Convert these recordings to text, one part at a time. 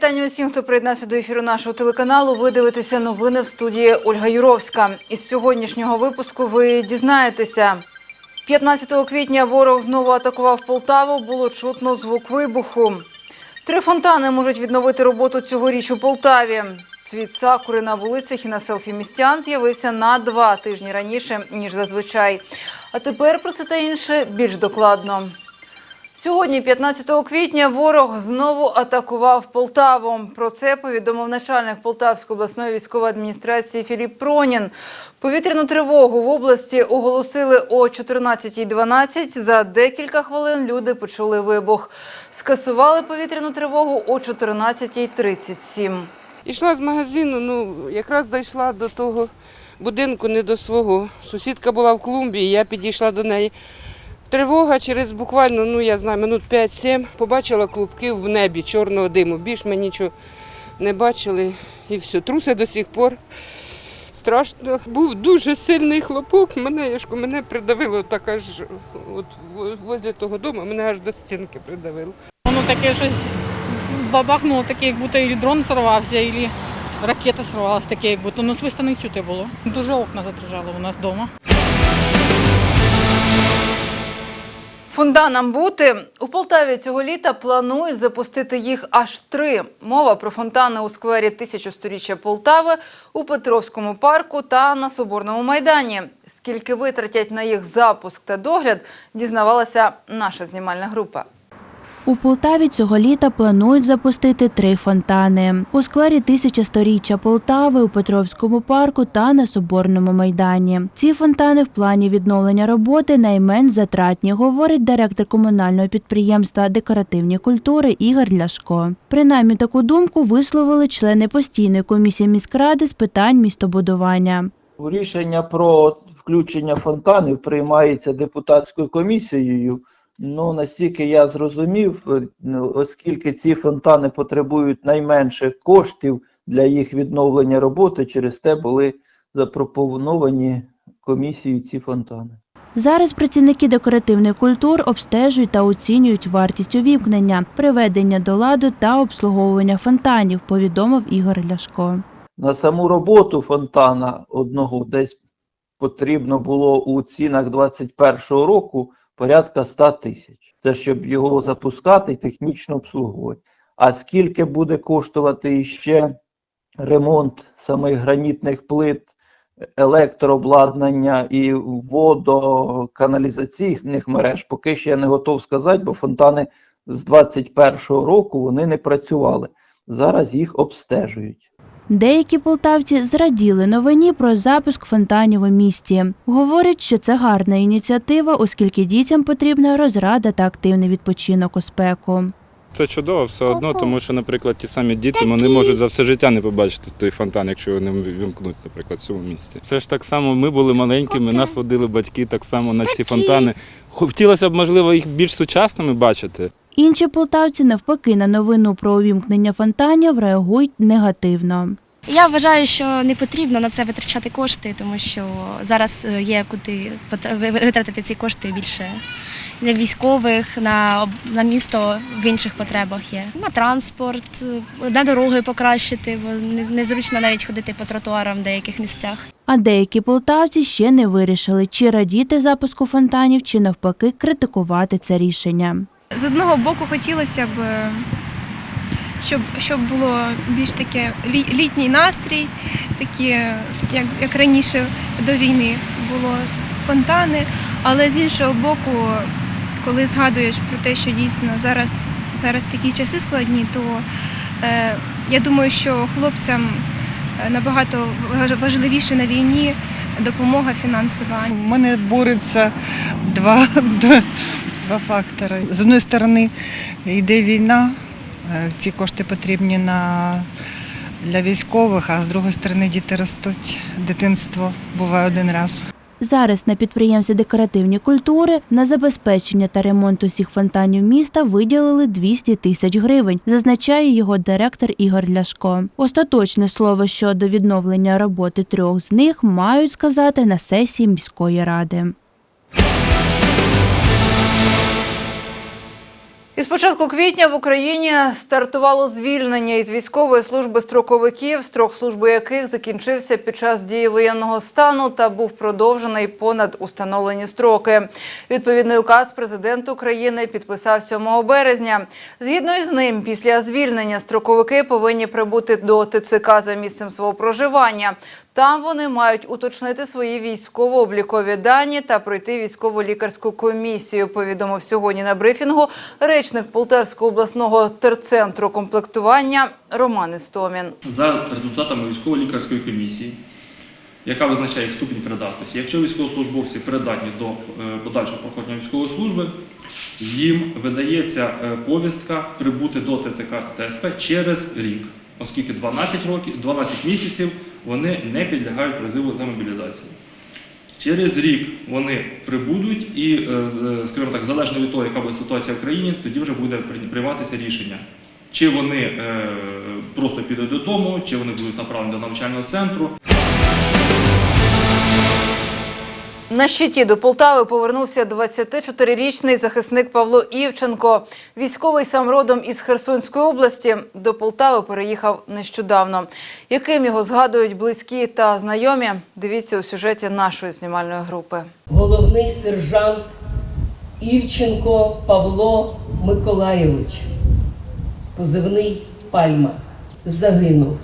вітання усім, хто приєднався до ефіру нашого телеканалу. Ви дивитеся новини в студії Ольга Юровська. Із сьогоднішнього випуску ви дізнаєтеся. 15 квітня ворог знову атакував Полтаву. Було чутно звук вибуху. Три фонтани можуть відновити роботу цьогоріч у Полтаві. Цвіт сакури на вулицях і на селфі містян з'явився на два тижні раніше ніж зазвичай. А тепер про це та інше більш докладно. Сьогодні, 15 квітня, ворог знову атакував Полтаву. Про це повідомив начальник Полтавської обласної військової адміністрації Філіп Пронін. Повітряну тривогу в області оголосили о 14.12. За декілька хвилин люди почули вибух. Скасували повітряну тривогу о 14.37. Ішла з магазину, ну якраз дійшла до того будинку, не до свого. Сусідка була в клумбі, я підійшла до неї. Тривога через буквально, ну я знаю, минут 5-7 побачила клубки в небі чорного диму. Більш ми нічого не бачили і все. Труси до сих пор. Страшно. Був дуже сильний хлопок, мене, яшко, мене придавило так аж от возле того дому, мене аж до стінки придавило. Воно таке щось бабахнуло, таке, як будто і дрон сорвався, і ракета сорвалася, таке, як будто ну свиста не чути було. Дуже окна задрижали у нас вдома. Фонтанам бути у Полтаві цього літа планують запустити їх аж три. Мова про фонтани у сквері тисячосторіччя Полтави у Петровському парку та на Соборному майдані. Скільки витратять на їх запуск та догляд, дізнавалася наша знімальна група. У Полтаві цього літа планують запустити три фонтани у сквері тисячосторіччя Полтави, у Петровському парку та на Соборному майдані. Ці фонтани в плані відновлення роботи найменш затратні, говорить директор комунального підприємства декоративні культури Ігор Ляшко. Принаймні таку думку висловили члени постійної комісії міськради з питань містобудування. Рішення про включення фонтанів приймається депутатською комісією. Ну, настільки я зрозумів, е, ну, оскільки ці фонтани потребують найменше коштів для їх відновлення роботи, через те були запропоновані комісією ці фонтани. Зараз працівники декоративних культур обстежують та оцінюють вартість увімкнення, приведення до ладу та обслуговування фонтанів, повідомив Ігор Ляшко. На саму роботу фонтана одного десь потрібно було у цінах 2021 року порядка 100 тисяч. Це щоб його запускати і технічно обслуговувати. А скільки буде коштувати іще ремонт самих гранітних плит, електрообладнання і водоканалізаційних мереж, поки ще я не готов сказати, бо фонтани з 2021 року вони не працювали. Зараз їх обстежують. Деякі полтавці зраділи новині про запуск фонтанів у місті. Говорять, що це гарна ініціатива, оскільки дітям потрібна розрада та активний відпочинок у спеку. Це чудово все одно, тому що, наприклад, ті самі діти вони можуть за все життя не побачити той фонтан, якщо вони вимкнуть, наприклад, в цьому місті. Це ж так само, ми були маленькими, нас водили батьки так само на ці фонтани. Хотілося б, можливо, їх більш сучасними бачити. Інші полтавці навпаки на новину про увімкнення фонтанів реагують негативно. Я вважаю, що не потрібно на це витрачати кошти, тому що зараз е, є куди витратити ці кошти більше для військових, на, на місто в інших потребах є. На транспорт, е, на дороги покращити, бо незручно навіть ходити по тротуарам в деяких місцях. А деякі полтавці ще не вирішили, чи радіти запуску фонтанів, чи навпаки критикувати це рішення. З одного боку хотілося б, щоб, щоб було більш таке лі- літній настрій, такі, як, як раніше до війни було фонтани. Але з іншого боку, коли згадуєш про те, що дійсно зараз, зараз такі часи складні, то е, я думаю, що хлопцям е, набагато важ- важливіше на війні допомога фінансова, У мене бореться два, два, два фактори. З одної сторони йде війна, е, ці кошти потрібні на, для військових, а з другої сторони діти ростуть. Дитинство буває один раз. Зараз на підприємстві декоративні культури на забезпечення та ремонт усіх фонтанів міста виділили 200 тисяч гривень, зазначає його директор Ігор Ляшко. Остаточне слово щодо відновлення роботи трьох з них мають сказати на сесії міської ради. Із початку квітня в Україні стартувало звільнення із військової служби строковиків, строк служби яких закінчився під час дії воєнного стану та був продовжений понад установлені строки. Відповідний указ президент України підписав 7 березня. Згідно із ним, після звільнення строковики повинні прибути до ТЦК за місцем свого проживання. Там вони мають уточнити свої військово-облікові дані та пройти військово-лікарську комісію. Повідомив сьогодні на брифінгу речник Полтавського обласного терцентру комплектування Роман Істомін. за результатами військово-лікарської комісії, яка визначає їх ступінь придатності. Якщо військовослужбовці придатні до е, подальшого проходження військової служби, їм видається е, повістка прибути до ТЦК ТСП через рік, оскільки 12 років, 12 місяців вони не підлягають призиву за мобілізацію. Через рік вони прибудуть і, е, скажімо так, залежно від того, яка буде ситуація в країні, тоді вже буде прийматися рішення. Чи вони е, просто підуть додому, чи вони будуть направлені до навчального центру. На щиті до Полтави повернувся 24-річний захисник Павло Івченко. Військовий сам родом із Херсонської області. До Полтави переїхав нещодавно. Яким його згадують близькі та знайомі? Дивіться у сюжеті нашої знімальної групи. головний сержант Івченко Павло Миколайович, позивний Пальма, загинув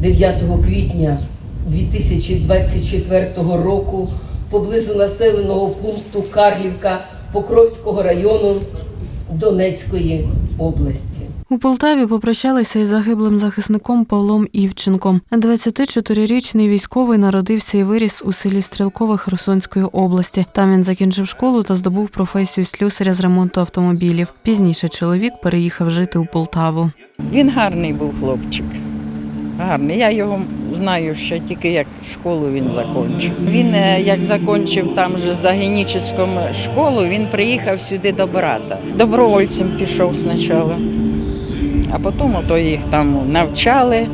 9 квітня 2024 року поблизу населеного пункту Карлівка Покровського району Донецької області. У Полтаві попрощалися із загиблим захисником Павлом Івченком. 24-річний військовий народився і виріс у селі Стрілкове Херсонської області. Там він закінчив школу та здобув професію слюсаря з ремонту автомобілів. Пізніше чоловік переїхав жити у Полтаву. Він гарний був хлопчик. Гарний. Я його знаю ще тільки як школу він закінчив. Він е, як закінчив там же за геніческом школу, він приїхав сюди до брата. Добровольцем пішов спочатку, а потім ото їх там навчали.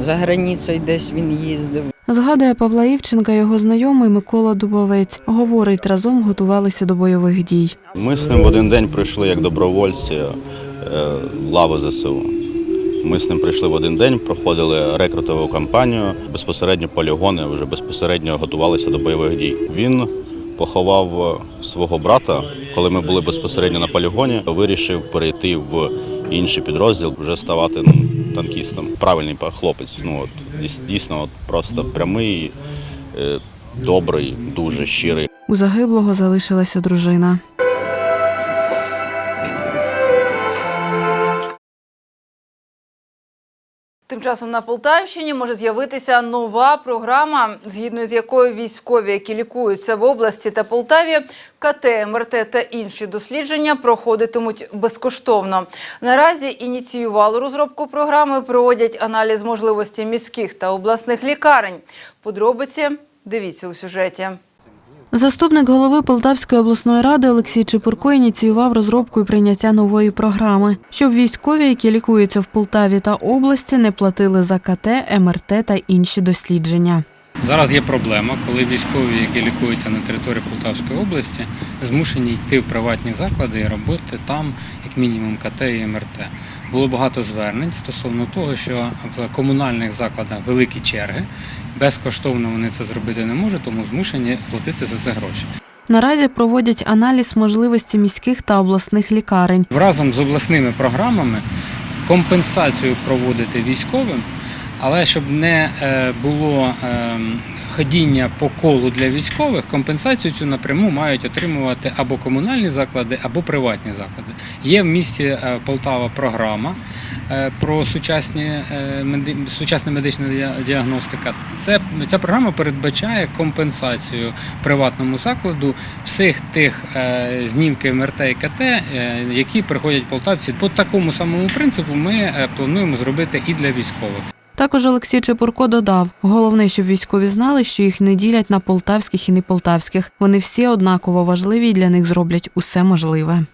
За границею десь він їздив. Згадує Павла Івченка його знайомий Микола Дубовець. Говорить, разом готувалися до бойових дій. Ми з ним в один день прийшли як добровольці е, в лави ЗСУ. Ми з ним прийшли в один день, проходили рекрутову кампанію, безпосередньо полігони, вже безпосередньо готувалися до бойових дій. Він поховав свого брата, коли ми були безпосередньо на полігоні, вирішив перейти в інший підрозділ, вже ставати ну, танкістом. Правильний хлопець. Ну от дійсно, от просто прямий, е, добрий, дуже щирий. У загиблого залишилася дружина. Часом на Полтавщині може з'явитися нова програма, згідно з якою військові, які лікуються в області та Полтаві, КТ, МРТ та інші дослідження проходитимуть безкоштовно. Наразі ініціювали розробку програми, проводять аналіз можливості міських та обласних лікарень. Подробиці дивіться у сюжеті. Заступник голови Полтавської обласної ради Олексій Чепурко ініціював розробку і прийняття нової програми, щоб військові, які лікуються в Полтаві та області, не платили за КТ, МРТ та інші дослідження. Зараз є проблема, коли військові, які лікуються на території Полтавської області, змушені йти в приватні заклади і робити там, як мінімум, КТ і МРТ. Було багато звернень стосовно того, що в комунальних закладах великі черги, безкоштовно вони це зробити не можуть, тому змушені платити за це гроші. Наразі проводять аналіз можливості міських та обласних лікарень. Разом з обласними програмами компенсацію проводити військовим, але щоб не е, було ем, ходіння по колу для військових, компенсацію цю напряму мають отримувати або комунальні заклади, або приватні заклади. Є в місті е, Полтава програма е, про сучасні, е, сучасна медична діагностика. Це, ця програма передбачає компенсацію приватному закладу всіх тих знімків МРТ і КТ, які приходять полтавці. По такому самому принципу ми плануємо зробити і для військових. Також Олексій Чепурко додав, головне, щоб військові знали, що їх не ділять на полтавських і неполтавських. Вони всі однаково важливі і для них зроблять усе можливе.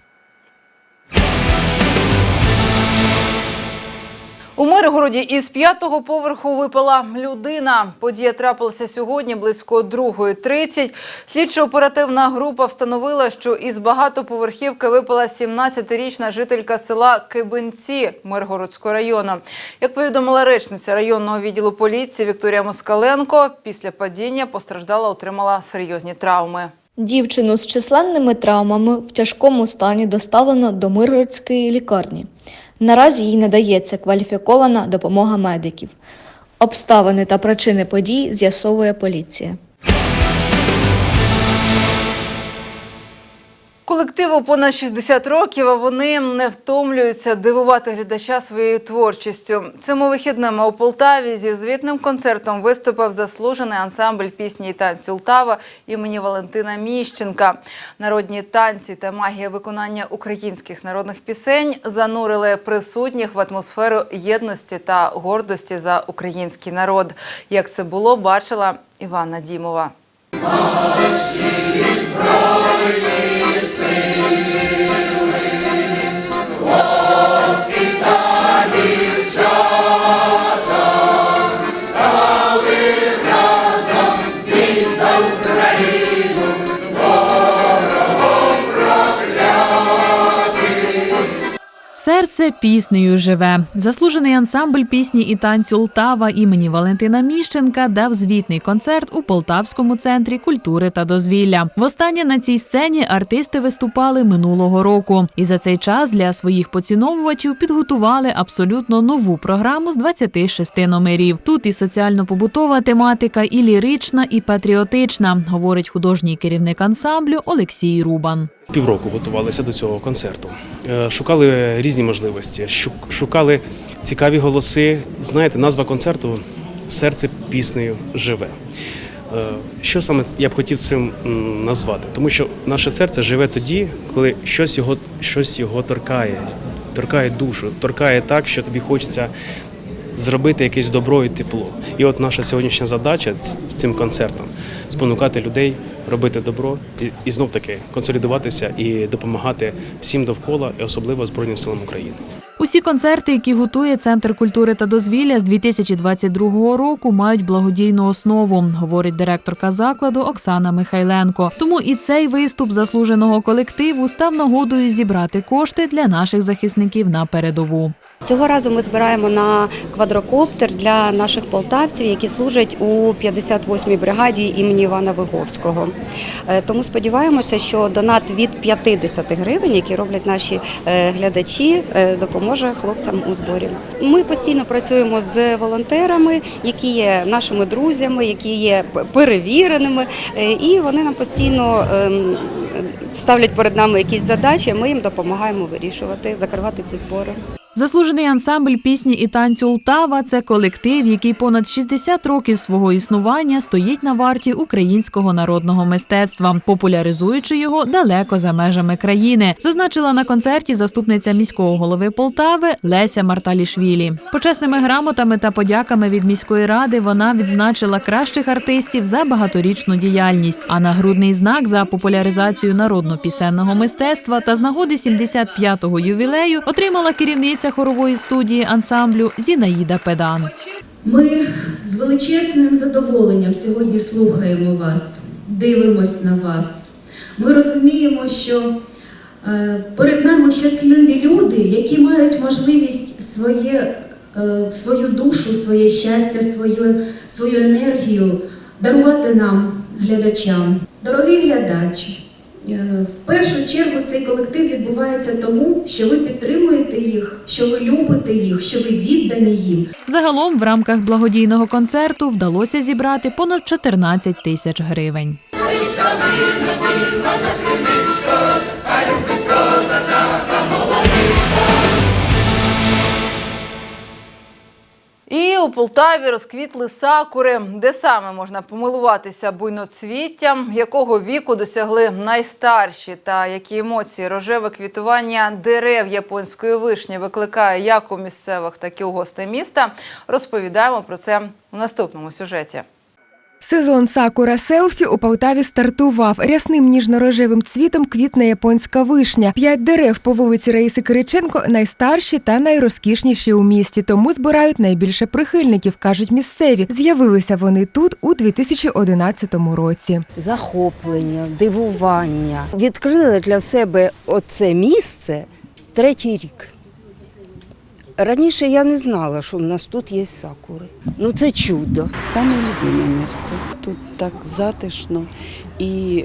У Миргороді із п'ятого поверху випала людина. Подія трапилася сьогодні близько 2.30. Слідчо-оперативна група встановила, що із багатоповерхівки випала 17-річна жителька села Кибинці Миргородського району. Як повідомила речниця районного відділу поліції Вікторія Москаленко, після падіння постраждала отримала серйозні травми. Дівчину з численними травмами в тяжкому стані доставлено до Миргородської лікарні. Наразі їй надається кваліфікована допомога медиків. Обставини та причини подій з'ясовує поліція. Колективу понад 60 років, а вони не втомлюються дивувати глядача своєю творчістю. Цими вихідними у Полтаві зі звітним концертом виступив заслужений ансамбль пісні і танцю Ултава імені Валентина Міщенка. Народні танці та магія виконання українських народних пісень занурили присутніх в атмосферу єдності та гордості за український народ. Як це було, бачила Івана Дімова. Серце піснею живе. Заслужений ансамбль пісні і танцю Лтава імені Валентина Міщенка дав звітний концерт у Полтавському центрі культури та дозвілля. Востаннє на цій сцені артисти виступали минулого року, і за цей час для своїх поціновувачів підготували абсолютно нову програму з 26 номерів. Тут і соціально-побутова тематика, і лірична, і патріотична, говорить художній керівник ансамблю Олексій Рубан. Півроку готувалися до цього концерту. Е, Шукали різні можливості, шукали цікаві голоси. Знаєте, назва концерту Серце піснею живе. Е, Що саме я б хотів цим назвати? Тому що наше серце живе тоді, коли щось його, щось його торкає, торкає душу, торкає так, що тобі хочеться зробити якесь добро і тепло. І от наша сьогоднішня задача цим концертом спонукати людей робити добро і, знов таки консолідуватися і допомагати всім довкола, і особливо Збройним силам України. Усі концерти, які готує Центр культури та дозвілля з 2022 року, мають благодійну основу, говорить директорка закладу Оксана Михайленко. Тому і цей виступ заслуженого колективу став нагодою зібрати кошти для наших захисників на передову. Цього разу ми збираємо на квадрокоптер для наших полтавців, які служать у 58-й бригаді імені Івана Виговського. Е, Тому сподіваємося, що донат від 50 гривень, які роблять наші е, глядачі, е, допоможе хлопцям у зборі. Ми постійно працюємо з волонтерами, які є нашими друзями, які є перевіреними, і вони нам постійно ем, ставлять перед нами якісь задачі. Ми їм допомагаємо вирішувати, закривати ці збори. Заслужений ансамбль пісні і танцю Лтава це колектив, який понад 60 років свого існування стоїть на варті українського народного мистецтва, популяризуючи його далеко за межами країни. Зазначила на концерті заступниця міського голови Полтави Леся Марталішвілі. Почесними грамотами та подяками від міської ради вона відзначила кращих артистів за багаторічну діяльність. А нагрудний знак за популяризацію народно-пісенного мистецтва та з нагоди 75-го ювілею отримала керівниця хорової студії ансамблю Зінаїда Педан. Ми з величезним задоволенням сьогодні слухаємо вас, дивимось на вас. Ми розуміємо, що е, перед нами щасливі люди, які мають можливість своє, е, свою душу, своє щастя, свою, свою енергію дарувати нам, глядачам. Дорогий глядач, е, в першу чергу цей колектив відбувається тому, що ви підтримуєте їх, що ви любите їх, що ви віддані їм. Загалом в рамках благодійного концерту вдалося зібрати понад 14 тисяч гривень. І у Полтаві розквітли сакури, де саме можна помилуватися буйноцвіттям, якого віку досягли найстарші, та які емоції рожеве квітування дерев японської вишні викликає як у місцевих, так і у гостей міста. Розповідаємо про це у наступному сюжеті. Сезон сакура селфі у Полтаві стартував. Рясним ніжно-рожевим цвітом квітне японська вишня. П'ять дерев по вулиці Раїси Кириченко найстарші та найрозкішніші у місті, тому збирають найбільше прихильників, кажуть місцеві. З'явилися вони тут у 2011 році. захоплення, дивування. Відкрили для себе оце місце третій рік. Раніше я не знала, що в нас тут є сакури. Ну це чудо. Саме любиме місце. Тут так затишно і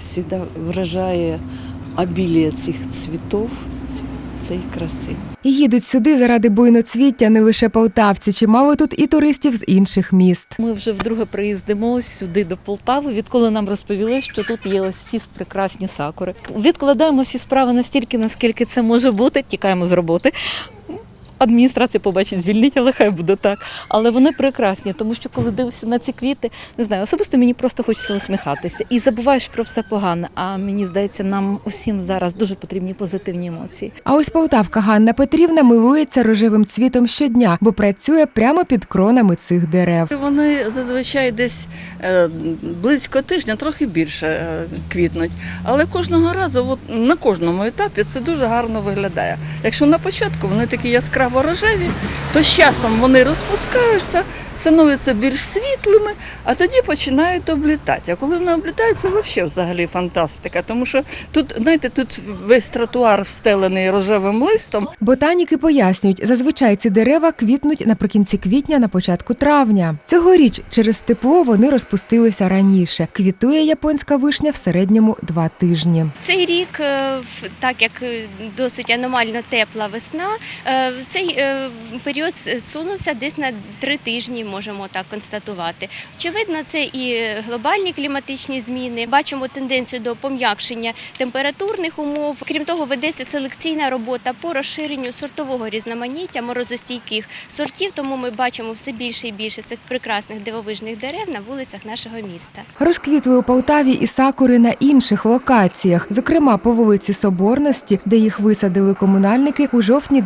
завжди вражає обілія цих цвітів, цієї краси. Їдуть сюди заради буйноцвіття не лише полтавці, чимало тут і туристів з інших міст. Ми вже вдруге приїздимо сюди до Полтави, відколи нам розповіли, що тут є ось ці прекрасні сакури. Відкладаємо всі справи настільки, наскільки це може бути. Тікаємо з роботи. Адміністрація побачить, звільнить, але хай буде так. Але вони прекрасні, тому що коли дивишся на ці квіти, не знаю, особисто мені просто хочеться усміхатися і забуваєш про все погане. А мені здається, нам усім зараз дуже потрібні позитивні емоції. А ось полтавка Ганна Петрівна милується рожевим цвітом щодня, бо працює прямо під кронами цих дерев. Вони зазвичай десь е, близько тижня, трохи більше е, квітнуть. Але кожного разу, от, на кожному етапі, це дуже гарно виглядає. Якщо на початку вони такі яскраво рожеві, то з часом вони розпускаються, становляться більш світлими, а тоді починають облітати. А коли вони облітають, це взагалі взагалі фантастика. Тому що тут, знаєте, тут весь тротуар встелений рожевим листом. Ботаніки пояснюють, зазвичай ці дерева квітнуть наприкінці квітня, на початку травня. Цьогоріч через тепло вони розпустилися раніше. Квітує японська вишня в середньому два тижні. Цей рік, е, так як е, досить аномально тепла весна, е, цей е, період сунувся десь на три тижні, можемо так констатувати. Очевидно, це і глобальні кліматичні зміни. Бачимо тенденцію до пом'якшення температурних умов. Крім того, ведеться селекційна робота по розширенню сортового різноманіття морозостійких сортів. Тому ми бачимо все більше і більше цих прекрасних дивовижних дерев на вулицях нашого міста. Розквітли у Полтаві і сакури на інших локаціях, зокрема по вулиці Соборності, де їх висадили комунальники у жовтні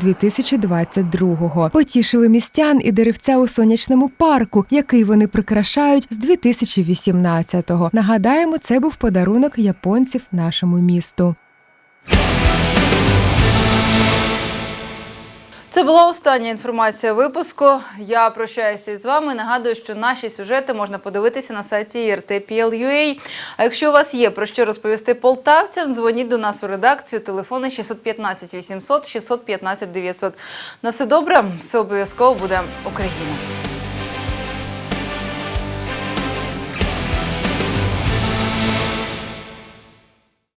2022-го. Потішили містян і деревця у сонячному парку, який вони прикрашають з 2018-го. Нагадаємо, це був подарунок японців нашому місту. Це була остання інформація випуску. Я прощаюся із вами. Нагадую, що наші сюжети можна подивитися на сайті rtpl.ua. А якщо у вас є про що розповісти полтавцям, дзвоніть до нас у редакцію. Телефони 615 800 615 900. На все добре, все обов'язково буде Україна.